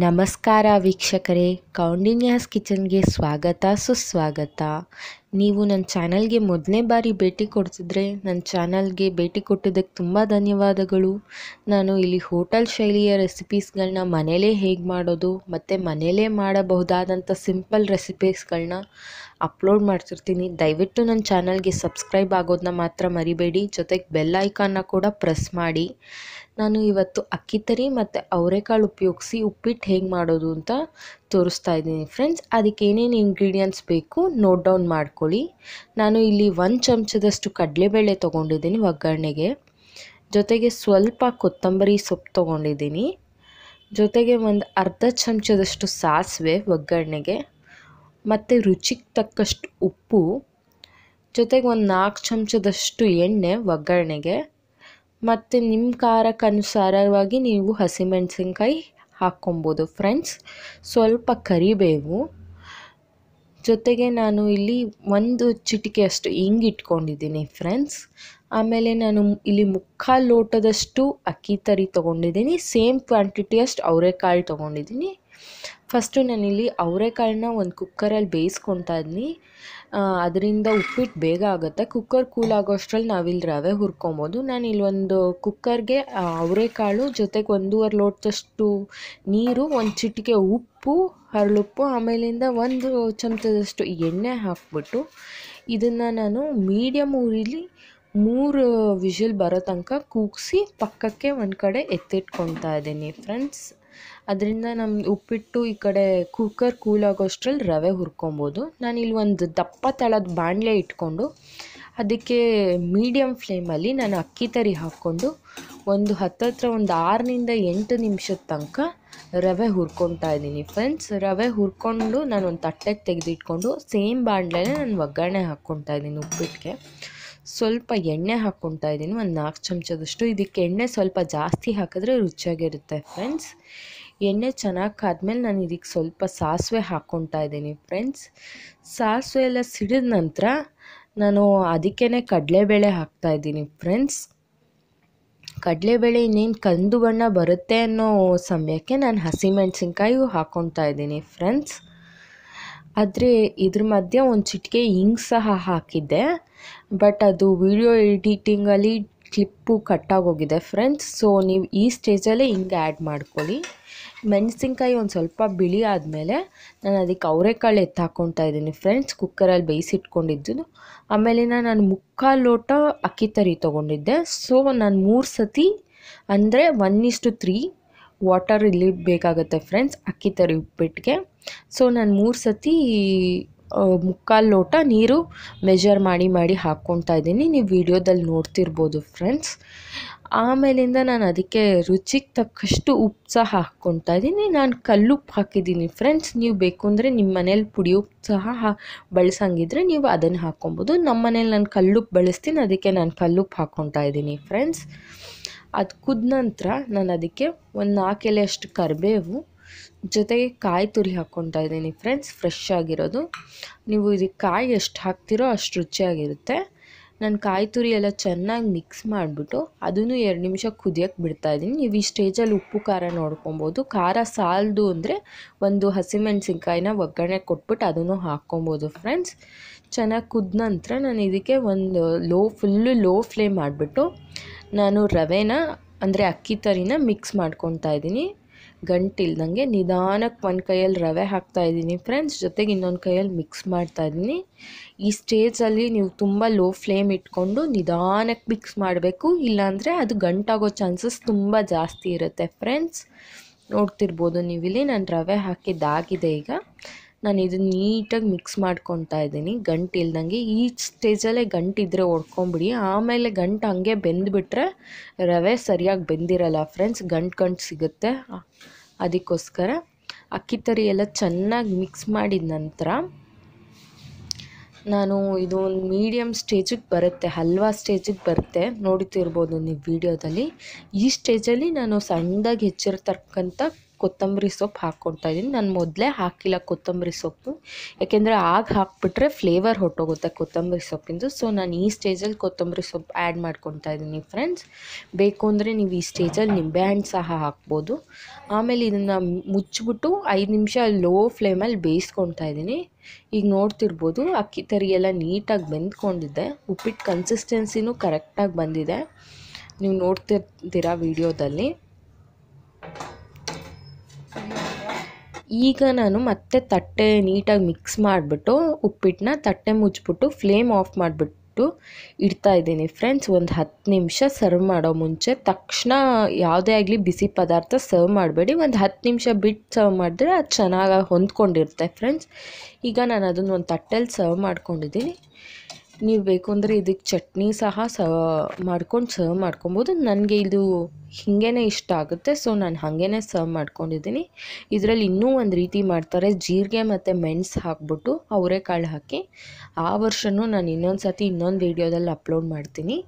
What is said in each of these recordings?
ನಮಸ್ಕಾರ ವೀಕ್ಷಕರೇ ಕೌಂಡಿನ್ಯಾಸ್ ಕಿಚನ್ಗೆ ಸ್ವಾಗತ ಸುಸ್ವಾಗತ. ನೀವು ನನ್ನ ಚಾನಲ್ಗೆ ಮೊದಲನೇ ಬಾರಿ ಭೇಟಿ ಕೊಡ್ತಿದ್ರೆ ನನ್ನ ಚಾನಲ್ಗೆ ಭೇಟಿ ಕೊಟ್ಟಿದ್ದಕ್ಕೆ ತುಂಬ ಧನ್ಯವಾದಗಳು. ನಾನು ಇಲ್ಲಿ ಹೋಟೆಲ್ ಶೈಲಿಯ ರೆಸಿಪೀಸ್ಗಳನ್ನ ಮನೆಯಲ್ಲೇ ಹೇಗೆ ಮಾಡೋದು, ಮತ್ತು ಮನೆಯಲ್ಲೇ ಮಾಡಬಹುದಾದಂಥ ಸಿಂಪಲ್ ರೆಸಿಪೀಸ್ಗಳನ್ನ ಅಪ್ಲೋಡ್ ಮಾಡ್ತಿರ್ತೀನಿ ದಯವಿಟ್ಟು ನನ್ನ ಚಾನಲ್ಗೆ ಸಬ್ಸ್ಕ್ರೈಬ್ ಆಗೋದನ್ನ ಮಾತ್ರ ಮರಿಬೇಡಿ. ಜೊತೆಗೆ ಬೆಲ್ ಐಕಾನ್ನ ಕೂಡ ಪ್ರೆಸ್ ಮಾಡಿ. ನಾನು ಇವತ್ತು ಅಕ್ಕಿ ತರಿ ಮತ್ತು ಅವರೆಕಾಳು ಉಪಯೋಗಿಸಿ ಉಪ್ಪಿಟ್ಟು ಹೇಗೆ ಮಾಡೋದು ಅಂತ ತೋರಿಸ್ತಾ ಇದ್ದೀನಿ ಫ್ರೆಂಡ್ಸ್ ಅದಕ್ಕೆ ಏನೇನು ಇಂಗ್ರೀಡಿಯೆಂಟ್ಸ್ ಬೇಕು ನೋಟ್ ಡೌನ್ ಮಾಡ್ಕೊಳ್ಳಿ. ನಾನು ಇಲ್ಲಿ ಒಂದು ಚಮಚದಷ್ಟು ಕಡಲೆಬೇಳೆ ತೊಗೊಂಡಿದ್ದೀನಿ ಒಗ್ಗರಣೆಗೆ. ಜೊತೆಗೆ ಸ್ವಲ್ಪ ಕೊತ್ತಂಬರಿ ಸೊಪ್ಪು ತೊಗೊಂಡಿದ್ದೀನಿ. ಜೊತೆಗೆ ಒಂದು ಅರ್ಧ ಚಮಚದಷ್ಟು ಸಾಸಿವೆ ಒಗ್ಗರಣೆಗೆ. ಮತ್ತು ರುಚಿಗೆ ತಕ್ಕಷ್ಟು ಉಪ್ಪು. ಜೊತೆಗೆ ಒಂದು ನಾಲ್ಕು ಚಮಚದಷ್ಟು ಎಣ್ಣೆ ಒಗ್ಗರಣೆಗೆ. ಮತ್ತು ನಿಮ್ಮ ಖಾರಕ್ಕನುಸಾರವಾಗಿ ನೀವು ಹಸಿಮೆಣಸಿನ್ಕಾಯಿ ಹಾಕ್ಕೊಬೋದು ಫ್ರೆಂಡ್ಸ್. ಸ್ವಲ್ಪ ಕರಿಬೇವು. ಜೊತೆಗೆ ನಾನು ಇಲ್ಲಿ ಒಂದು ಚಿಟಿಕೆಯಷ್ಟು ಹಿಂಗೆ ಇಟ್ಕೊಂಡಿದ್ದೀನಿ ಫ್ರೆಂಡ್ಸ್. ಆಮೇಲೆ ನಾನು ಇಲ್ಲಿ ಮುಕ್ಕಾಲು ಲೋಟದಷ್ಟು ಅಕ್ಕಿ ತರಿ ತೊಗೊಂಡಿದ್ದೀನಿ. ಸೇಮ್ ಕ್ವಾಂಟಿಟಿಯಷ್ಟು ಅವರೆಕಾಳು ತೊಗೊಂಡಿದ್ದೀನಿ. ಫಸ್ಟು ನಾನಿಲ್ಲಿ ಅವರೆಕಾಳನ್ನ ಒಂದು ಕುಕ್ಕರಲ್ಲಿ ಬೇಯಿಸ್ಕೊತಾ ಇದ್ದೀನಿ ಅದರಿಂದ ಉಪ್ಪಿಟ್ಟು ಬೇಗ ಆಗುತ್ತೆ. ಕುಕ್ಕರ್ ಕೂಲ್ ಆಗೋ ಅಷ್ಟರಲ್ಲಿ ನಾವಿಲ್ಲಿ ರವೆ ಹುರ್ಕೊಬೋದು. ನಾನು ಇಲ್ಲಿ ಒಂದು ಕುಕ್ಕರ್ಗೆ ಅವರೆಕಾಳು ಜೊತೆಗೆ ಒಂದೂವರೆ ಲೋಟದಷ್ಟು ನೀರು, ಒಂದು ಚಿಟಿಕೆ ಉಪ್ಪು, ಹರಳುಪ್ಪು, ಆಮೇಲಿಂದ ಒಂದು ಚಮಚದಷ್ಟು ಎಣ್ಣೆ ಹಾಕ್ಬಿಟ್ಟು ಇದನ್ನು ನಾನು ಮೀಡಿಯಮ್ ಊರಿಲಿ ಮೂರು ವಿಷಲ್ ಬರೋ ತನಕ ಕೂಗಿಸಿ ಪಕ್ಕಕ್ಕೆ ಒಂದು ಕಡೆ ಎತ್ತಿಟ್ಕೊತಾ ಇದ್ದೀನಿ ಫ್ರೆಂಡ್ಸ್. ಅದರಿಂದ ನಮ್ಮ ಉಪ್ಪಿಟ್ಟು ಈ ಕಡೆ ಕುಕ್ಕರ್ ಕೂಲ್ ಆಗೋಷ್ಟ್ರಲ್ಲಿ ರವೆ ಹುರ್ಕೊಬೋದು. ಇಲ್ಲಿ ಒಂದು ದಪ್ಪ ತಳದ ಬಾಣಲೆ ಇಟ್ಕೊಂಡು ಅದಕ್ಕೆ ಮೀಡಿಯಮ್ ಫ್ಲೇಮಲ್ಲಿ ನಾನು ಅಕ್ಕಿ ತರಿ ಹಾಕ್ಕೊಂಡು ಒಂದು ಹತ್ತತ್ರ ಒಂದು ಆರರಿಂದ ಎಂಟು ನಿಮಿಷದ ತನಕ ರವೆ ಹುರ್ಕೊತಾ ಇದ್ದೀನಿ ಫ್ರೆಂಡ್ಸ್ ರವೆ ಹುರ್ಕೊಂಡು ನಾನು ಒಂದು ತಟ್ಟೆಗೆ ತೆಗೆದಿಟ್ಕೊಂಡು ಸೇಮ್ ಬಾಣಲೆನೇ ನಾನು ಒಗ್ಗರಣೆ ಹಾಕ್ಕೊತಾ ಇದ್ದೀನಿ ಉಪ್ಪಿಟ್ಟಿಗೆ ಸ್ವಲ್ಪ ಎಣ್ಣೆ ಹಾಕ್ಕೊತಾ ಇದ್ದೀನಿ, ಒಂದು ನಾಲ್ಕು ಚಮಚದಷ್ಟು. ಇದಕ್ಕೆ ಎಣ್ಣೆ ಸ್ವಲ್ಪ ಜಾಸ್ತಿ ಹಾಕಿದ್ರೆ ರುಚಿಯಾಗಿರುತ್ತೆ ಫ್ರೆಂಡ್ಸ್ ಎಣ್ಣೆ ಚೆನ್ನಾಗಿ ಕಾದ್ಮೇಲೆ ನಾನು ಇದಕ್ಕೆ ಸ್ವಲ್ಪ ಸಾಸಿವೆ ಹಾಕ್ಕೊತಾ ಇದ್ದೀನಿ ಫ್ರೆಂಡ್ಸ್. ಸಾಸಿವೆ ಎಲ್ಲ ಸಿಡಿದ ನಂತರ ನಾನು ಅದಕ್ಕೇ ಕಡಲೆಬೇಳೆ ಹಾಕ್ತಾಯಿದ್ದೀನಿ ಫ್ರೆಂಡ್ಸ್. ಕಡಲೆಬೇಳೆ ಇನ್ನೇನು ಕಂದು ಬಣ್ಣ ಬರುತ್ತೆ ಅನ್ನೋ ಸಮಯಕ್ಕೆ ನಾನು ಹಸಿಮೆಣಸಿನ್ಕಾಯಿಯು ಹಾಕ್ಕೊತಾ ಇದ್ದೀನಿ ಫ್ರೆಂಡ್ಸ್. ಆದರೆ ಇದ್ರ ಮಧ್ಯೆ ಒಂದು ಚಿಟಿಕೆ ಹಿಂಗೆ ಸಹ ಹಾಕಿದ್ದೆ. ಬಟ್ ಅದು ವಿಡಿಯೋ ಎಡಿಟಿಂಗಲ್ಲಿ ಕ್ಲಿಪ್ಪು ಕಟ್ಟಾಗೋಗಿದೆ ಫ್ರೆಂಡ್ಸ್. ಸೊ ನೀವು ಈ ಸ್ಟೇಜಲ್ಲೇ ಹಿಂಗೆ ಆ್ಯಡ್ ಮಾಡ್ಕೊಳ್ಳಿ. ಮೆಣಸಿನ್ಕಾಯಿ ಒಂದು ಸ್ವಲ್ಪ ಬಿಳಿ ಆದಮೇಲೆ ನಾನು ಅದಕ್ಕೆ ಅವರೆಕಾಳು ಎತ್ತು ಹಾಕ್ಕೊತಾ ಇದ್ದೀನಿ ಫ್ರೆಂಡ್ಸ್. ಕುಕ್ಕರಲ್ಲಿ ಬೇಯಿಸಿಟ್ಕೊಂಡಿದ್ದು ಆಮೇಲೆ ನಾನು ಮುಕ್ಕಾಲು ಲೋಟ ಅಕ್ಕಿ ತರಿ ತೊಗೊಂಡಿದ್ದೆ. ಸೊ ನಾನು ಮೂರು ಸತಿ ಅಂದರೆ ಒನ್ ಇಷ್ಟು ತ್ರೀ ವಾಟರ್ ಇಲ್ಲಿ ಬೇಕಾಗುತ್ತೆ ಫ್ರೆಂಡ್ಸ್, ಅಕ್ಕಿ ತರಿ ಉಪ್ಪಿಟ್ಟಿಗೆ ಸೊ ನಾನು ಮೂರು ಸತಿ ಮುಕ್ಕಾಲು ಲೋಟ ನೀರು ಮೆಜರ್ ಮಾಡಿ ಮಾಡಿ ಹಾಕ್ಕೊತಾ ಇದ್ದೀನಿ. ನೀವು ವಿಡಿಯೋದಲ್ಲಿ ನೋಡ್ತಿರ್ಬೋದು ಫ್ರೆಂಡ್ಸ್ ಆಮೇಲಿಂದ ನಾನು ಅದಕ್ಕೆ ರುಚಿಗೆ ತಕ್ಕಷ್ಟು ಉಪ್ಪು ಸಹ ಹಾಕ್ಕೊತಾ ಇದ್ದೀನಿ. ನಾನು ಕಲ್ಲುಪ್ಪು ಹಾಕಿದ್ದೀನಿ ಫ್ರೆಂಡ್ಸ್ ನೀವು ಬೇಕು ಅಂದರೆ ನಿಮ್ಮ ಮನೇಲಿ ಪುಡಿ ಉಪ್ಪು ಸಹ ಹಾ, ಬಳಸಂಗಿದ್ರೆ ನೀವು ಅದನ್ನು ಹಾಕ್ಕೊಬೋದು ನಮ್ಮ ಮನೇಲಿ ನಾನು ಕಲ್ಲುಪ್ಪು ಬಳಸ್ತೀನಿ, ಅದಕ್ಕೆ ನಾನು ಕಲ್ಲುಪ್ಪು ಹಾಕ್ಕೊತಾ ಇದ್ದೀನಿ ಫ್ರೆಂಡ್ಸ್ ಅದು ಕುದ ನಂತರ ನಾನು ಅದಕ್ಕೆ ಒಂದು ನಾಲ್ಕು ಎಲೆಯಷ್ಟು ಕರಿಬೇವು ಜೊತೆಗೆ ಕಾಯಿ ತುರಿ ಹಾಕ್ಕೊತಾ ಇದ್ದೀನಿ ಫ್ರೆಂಡ್ಸ್ ಫ್ರೆಶ್ ಆಗಿರೋದು. ನೀವು ಇದಕ್ಕೆ ಕಾಯಿ ಎಷ್ಟು ಹಾಕ್ತಿರೋ ಅಷ್ಟು ರುಚಿಯಾಗಿರುತ್ತೆ. ನಾನು ಕಾಯಿ ತುರಿ ಎಲ್ಲ ಚೆನ್ನಾಗಿ ಮಿಕ್ಸ್ ಮಾಡಿಬಿಟ್ಟು ಅದನ್ನು ಎರಡು ನಿಮಿಷ ಕುದಿಯೋಕ್ಕೆ ಬಿಡ್ತಾಯಿದ್ದೀನಿ ನೀವು ಈ ಸ್ಟೇಜಲ್ಲಿ ಉಪ್ಪು, ಖಾರ ನೋಡ್ಕೊಬೋದು. ಖಾರ ಸಾಲದು ಅಂದರೆ ಒಂದು ಹಸಿಮೆಣಸಿನ್ಕಾಯಿನ ಒಗ್ಗರಣೆ ಕೊಟ್ಬಿಟ್ಟು ಅದನ್ನು ಹಾಕ್ಕೊಬೋದು ಫ್ರೆಂಡ್ಸ್ ಚೆನ್ನಾಗಿ ಕುದ್ದ ನಂತರ ನಾನು ಇದಕ್ಕೆ ಒಂದು ಲೋ ಫುಲ್ಲು ಲೋ ಫ್ಲೇಮ್ ಮಾಡಿಬಿಟ್ಟು ನಾನು ರವೆನ ಅಂದರೆ ಅಕ್ಕಿ ತರಿನ ಮಿಕ್ಸ್ ಮಾಡ್ಕೊತಾ ಇದ್ದೀನಿ. ಗಂಟಿಲ್ದಂಗೆ ನಿಧಾನಕ್ಕೆ ಒಂದು ಕೈಯಲ್ಲಿ ರವೆ ಹಾಕ್ತಾ ಇದ್ದೀನಿ. ಫ್ರೆಂಡ್ಸ್ ಜೊತೆಗೆ ಇನ್ನೊಂದು ಕೈಯಲ್ಲಿ ಮಿಕ್ಸ್ ಮಾಡ್ತಾ ಇದ್ದೀನಿ. ಈ ಸ್ಟೇಜಲ್ಲಿ ನೀವು ತುಂಬ ಲೋ ಫ್ಲೇಮ್ ಇಟ್ಕೊಂಡು ನಿಧಾನಕ್ಕೆ ಮಿಕ್ಸ್ ಮಾಡಬೇಕು. ಇಲ್ಲಾಂದರೆ ಅದು ಗಂಟಾಗೋ ಚಾನ್ಸಸ್ ತುಂಬ ಜಾಸ್ತಿ ಇರುತ್ತೆ. ಫ್ರೆಂಡ್ಸ್ ನೋಡ್ತಿರ್ಬೋದು ನೀವಿಲ್ಲಿ. ನಾನು ರವೆ ಹಾಕಿದ್ದಾಗಿದೆ ಈಗ. ನಾನು ಇದನ್ನು ನೀಟಾಗಿ ಮಿಕ್ಸ್ ಮಾಡ್ಕೊತಾ ಇದ್ದೀನಿ. ಗಂಟು ಇಲ್ದಂಗೆ ಈ ಸ್ಟೇಜಲ್ಲೇ ಗಂಟಿದ್ರೆ ಹೊಡ್ಕೊಂಬಿಡಿ ಆಮೇಲೆ ಗಂಟು ಹಂಗೆ ಬೆಂದುಬಿಟ್ರೆ ರವೆ ಸರಿಯಾಗಿ ಬೆಂದಿರಲ್ಲ ಫ್ರೆಂಡ್ಸ್ ಗಂಟು ಗಂಟು ಸಿಗುತ್ತೆ. ಅದಕ್ಕೋಸ್ಕರ ಅಕ್ಕಿ ತರಿ ಎಲ್ಲ ಚೆನ್ನಾಗಿ ಮಿಕ್ಸ್ ಮಾಡಿದ ನಂತರ ನಾನು ಇದು ಒಂದು ಮೀಡಿಯಮ್ ಸ್ಟೇಜಿಗೆ ಬರುತ್ತೆ, ಹಲ್ವಾ ಸ್ಟೇಜಿಗೆ ಬರುತ್ತೆ. ನೋಡ್ತಿರ್ಬೋದು ನೀವು ವಿಡಿಯೋದಲ್ಲಿ ಈ ಸ್ಟೇಜಲ್ಲಿ ನಾನು ಸಣ್ಣದಾಗಿ ಹೆಚ್ಚಿರ್ತಕ್ಕಂಥ ಕೊತ್ತಂಬರಿ ಸೊಪ್ಪು ಹಾಕ್ಕೊಳ್ತಾ ಇದ್ದೀನಿ. ನಾನು ಮೊದಲೇ ಹಾಕಿಲ್ಲ ಕೊತ್ತಂಬರಿ ಸೊಪ್ಪು. ಯಾಕೆಂದರೆ ಆಗ ಹಾಕ್ಬಿಟ್ರೆ ಫ್ಲೇವರ್ ಹೊಟ್ಟೋಗುತ್ತೆ ಕೊತ್ತಂಬರಿ ಸೊಪ್ಪಿಂದು. ಸೊ ನಾನು ಈ ಸ್ಟೇಜಲ್ಲಿ ಕೊತ್ತಂಬರಿ ಸೊಪ್ಪು ಆ್ಯಡ್ ಮಾಡ್ಕೊತಾ ಇದ್ದೀನಿ ಫ್ರೆಂಡ್ಸ್ ಬೇಕು ಅಂದರೆ ನೀವು ಈ ಸ್ಟೇಜಲ್ಲಿ ನಿಂಬೆಹಣ್ಣು ಸಹ ಹಾಕ್ಬೋದು. ಆಮೇಲೆ ಇದನ್ನು ಮುಚ್ಚಿಬಿಟ್ಟು ಐದು ನಿಮಿಷ ಲೋ ಫ್ಲೇಮಲ್ಲಿ ಬೇಯಿಸ್ಕೊತಾ ಇದ್ದೀನಿ. ಈಗ ನೋಡ್ತಿರ್ಬೋದು ಅಕ್ಕಿ ತರಿ ಎಲ್ಲ ನೀಟಾಗಿ ಬೆಂದ್ಕೊಂಡಿದ್ದೆ ಉಪ್ಪಿಟ್ಟು ಕನ್ಸಿಸ್ಟೆನ್ಸಿನೂ ಕರೆಕ್ಟಾಗಿ ಬಂದಿದೆ. ನೀವು ನೋಡ್ತಿರ್ತೀರಾ ವಿಡಿಯೋದಲ್ಲಿ ಈಗ ನಾನು ಮತ್ತೆ ತಟ್ಟೆ ನೀಟಾಗಿ ಮಿಕ್ಸ್ ಮಾಡಿಬಿಟ್ಟು ಉಪ್ಪಿಟ್ಟನ್ನ ತಟ್ಟೆ ಮುಚ್ಚಿಬಿಟ್ಟು ಫ್ಲೇಮ್ ಆಫ್ ಮಾಡಿಬಿಟ್ಟು ಇಡ್ತಾ ಇದ್ದೀನಿ ಫ್ರೆಂಡ್ಸ್ ಒಂದು ಹತ್ತು ನಿಮಿಷ ಸರ್ವ್ ಮಾಡೋ ಮುಂಚೆ. ತಕ್ಷಣ ಯಾವುದೇ ಆಗಲಿ ಬಿಸಿ ಪದಾರ್ಥ ಸರ್ವ್ ಮಾಡಬೇಡಿ. ಒಂದು ಹತ್ತು ನಿಮಿಷ ಬಿಟ್ಟು ಸರ್ವ್ ಮಾಡಿದ್ರೆ ಅದು ಚೆನ್ನಾಗಿ ಹೊಂದ್ಕೊಂಡಿರುತ್ತೆ ಫ್ರೆಂಡ್ಸ್ ಈಗ ನಾನು ಅದನ್ನು ಒಂದು ತಟ್ಟೆಲಿ ಸರ್ವ್ ಮಾಡ್ಕೊಂಡಿದ್ದೀನಿ. ನೀವು ಬೇಕು ಅಂದರೆ ಇದಕ್ಕೆ ಚಟ್ನಿ ಸಹ ಸ ಮಾಡ್ಕೊಂಡು ಸರ್ವ್ ಮಾಡ್ಕೊಬೋದು. ನನಗೆ ಇದು ಹೀಗೇ ಇಷ್ಟ ಆಗುತ್ತೆ. ಸೊ ನಾನು ಹಾಗೇ ಸರ್ವ್ ಮಾಡ್ಕೊಂಡಿದ್ದೀನಿ. ಇದರಲ್ಲಿ ಇನ್ನೂ ಒಂದು ರೀತಿ ಮಾಡ್ತಾರೆ. ಜೀರಿಗೆ ಮತ್ತು ಮೆಣಸು ಹಾಕ್ಬಿಟ್ಟು ಅವರೆಕಾಳು ಹಾಕಿ ಆ ವರ್ಷನೂ ನಾನು ಇನ್ನೊಂದು ಸತಿ ಇನ್ನೊಂದು ವೀಡಿಯೋದಲ್ಲಿ ಅಪ್ಲೋಡ್ ಮಾಡ್ತೀನಿ.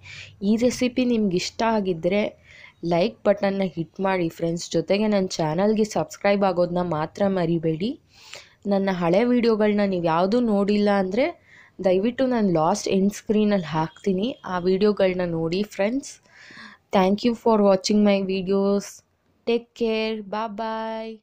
ಈ ರೆಸಿಪಿ ನಿಮ್ಗೆ ಇಷ್ಟ ಆಗಿದ್ದರೆ ಲೈಕ್ ಬಟನ್ನ ಹಿಟ್ ಮಾಡಿ ಫ್ರೆಂಡ್ಸ್ ಜೊತೆಗೆ ನನ್ನ ಚಾನಲ್ಗೆ ಸಬ್ಸ್ಕ್ರೈಬ್ ಆಗೋದನ್ನ ಮಾತ್ರ ಮರಿಬೇಡಿ. ನನ್ನ ಹಳೆ ವೀಡಿಯೋಗಳನ್ನ ನೀವು ಯಾವುದೂ ನೋಡಿಲ್ಲ ಅಂದರೆ ದಯವಿಟ್ಟು ನಾನು ಲಾಸ್ಟ್ ಎಂಡ್ ಸ್ಕ್ರೀನಲ್ಲಿ ಹಾಕ್ತೀನಿ. ಆ ವೀಡಿಯೋಗಳನ್ನ ನೋಡಿ friends Thank you for watching my videos. Take care. Bye bye.